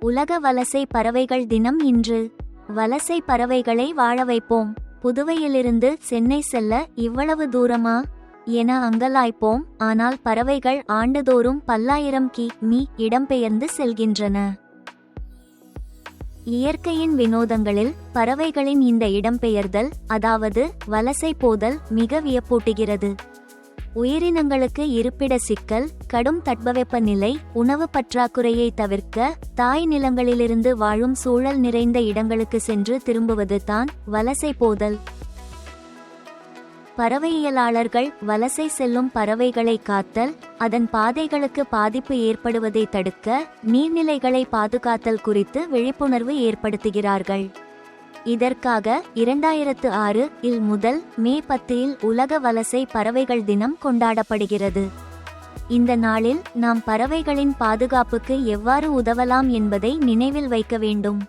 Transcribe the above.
உலக வலசை பறவைகள் தினம் இன்று. வலசை பறவைகளை வாழ வைப்போம். புதுவையிலிருந்து சென்னை செல்ல இவ்வளவு தூரமா? என அங்கலாய்ப்போம். ஆனால் பறவைகள் ஆண்டுதோறும் பல்லாயிரம் கி. மீ. இடம்பெயர்ந்து செல்கின்றன. இயற்கையின் வினோதங்களில் பறவைகளின் இந்த இடம்பெயர்தல் அதாவது வலசை போதல் மிக வியப்பூட்டுகிறது. உயிரினங்களுக்கு இருப்பிட சிக்கல் கடும் தட்பவெப்பநிலை உணவு பற்றாக்குறையை தவிர்க்க தாய் நிலங்களிலிருந்து வாழும் சூழல் நிறைந்த இடங்களுக்கு சென்று திரும்புவது தான் வலசை போதல். பறவையியலாளர்கள் வலசை செல்லும் பறவைகளை காத்தல் அதன் பாதைகளுக்கு பாதிப்பு ஏற்படுவதை தடுக்க நீர்நிலைகளை பாதுகாத்தல் குறித்து விழிப்புணர்வு ஏற்படுத்துகிறார்கள். இதற்காக இரண்டாயிரத்து ஆறு இல் முதல் மே பத்தில் உலக வலசை பறவைகள் தினம் கொண்டாடப்படுகிறது. இந்த நாளில் நாம் பறவைகளின் பாதுகாப்புக்கு எவ்வாறு உதவலாம் என்பதை நினைவில் வைக்க வேண்டும்.